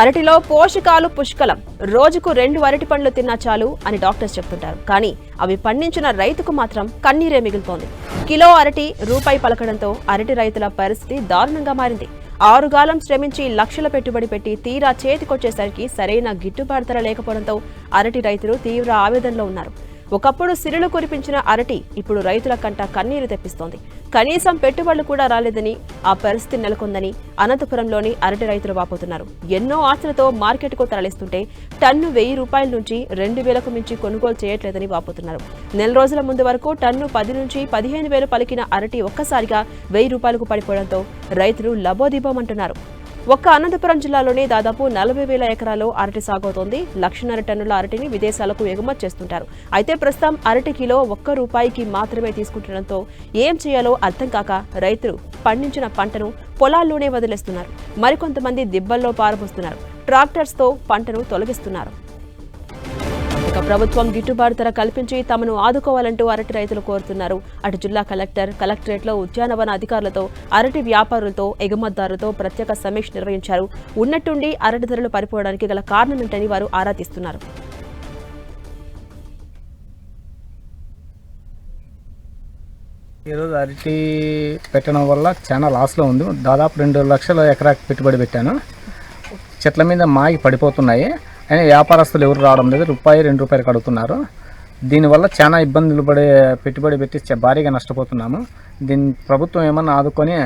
అరటిలో పోషకాలు పుష్కలం. రోజుకు రెండు అరటి పండ్లు తిన్నా చాలు అని డాక్టర్స్ చెప్తుంటారు. కానీ అవి పండించిన రైతుకు మాత్రం కన్నీరే మిగులుతోంది. కిలో అరటి రూపాయి పలకడంతో అరటి రైతుల పరిస్థితి దారుణంగా మారింది. ఆరుగాలం శ్రమించి లక్షల పెట్టుబడి పెట్టి తీరా చేతికొచ్చేసరికి సరైన గిట్టుబాటు ధర లేకపోవడంతో అరటి రైతులు తీవ్ర ఆవేదనలో ఉన్నారు. ఒకప్పుడు సిరులు కురిపించిన అరటి ఇప్పుడు రైతుల కంట కన్నీరు తెప్పిస్తోంది. కనీసం పెట్టుబడులు కూడా రాలేదని ఆ పరిస్థితి నెలకొందని అనంతపురంలోని అరటి రైతులు వాపోతున్నారు. ఎన్నో ఆశలతో మార్కెట్కు తరలిస్తుంటే టన్ను వెయ్యి రూపాయల నుంచి రెండు వేలకు మించి కొనుగోలు చేయట్లేదని వాపోతున్నారు. నెల రోజుల ముందు వరకు టన్ను పది నుంచి పదిహేను వేలు పలికిన అరటి ఒక్కసారిగా వెయ్యి రూపాయలకు పడిపోవడంతో రైతులు లబోదిబోమంటున్నారు. ఒక్క అనంతపురం జిల్లాలోనే దాదాపు నలభై వేల ఎకరాల్లో అరటి సాగవుతోంది. లక్షన్నర టన్నుల అరటిని విదేశాలకు ఎగుమతి చేస్తుంటారు. అయితే ప్రస్తుతం అరటి కిలో ఒక్క రూపాయికి మాత్రమే తీసుకుంటుండటంతో ఏం చేయాలో అర్థం కాక రైతులు పండించిన పంటను పొలాల్లోనే వదిలేస్తున్నారు. మరికొంతమంది దిబ్బల్లో పారబోస్తున్నారు. ట్రాక్టర్స్తో పంటను తొలగిస్తున్నారు. ప్రభుత్వం గిట్టుబాటు ధర కల్పించి తమను ఆదుకోవాలంటూ అరటి రైతులు కోరుతున్నారు. అటు జిల్లా కలెక్టర్ కలెక్టరేట్లో ఉద్యానవన అధికారులతో అరటి వ్యాపారులతో ఎగుమతిదారులతో ప్రత్యేక సమీక్ష నిర్వహించారు. ఉన్నట్టుండి అరటి ధరలు పడిపోవడానికి గల కారణమేంటని వారు ఆరా తీస్తున్నారు. ఈరోజు అరటి పెట్టడం వల్ల చాలా లాస్లో ఉంది. దాదాపు రెండు లక్షల ఎకరాకి పెట్టుబడి పెట్టాను. చెట్ల మీద మాగి పడిపోతున్నాయి. అయినా వ్యాపారస్తులు ఎవరు రావడం లేదు. రూపాయి రెండు రూపాయలు కడుగుతున్నారు దీనివల్ల చాలా ఇబ్బందులు పడే పెట్టుబడి పెట్టి భారీగా నష్టపోతున్నాము. దీన్ని ప్రభుత్వం ఏమన్నా ఆదుకొని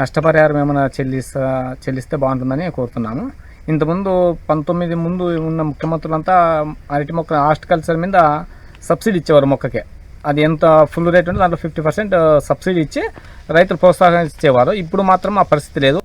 నష్టపరిహారం ఏమైనా చెల్లిస్తా చెల్లిస్తే బాగుంటుందని కోరుతున్నాము. ఇంతకుముందు పంతొమ్మిది ముందు ఉన్న ముఖ్యమంత్రులంతా అరటి మొక్క హార్టికల్చర్ మీద సబ్సిడీ ఇచ్చేవారు మొక్కకే. అది ఎంత ఫుల్ రేట్ ఉంటే దాంట్లో ఫిఫ్టీ పర్సెంట్ సబ్సిడీ ఇచ్చి రైతులు ప్రోత్సాహం ఇచ్చేవారు. ఇప్పుడు మాత్రం ఆ పరిస్థితి లేదు.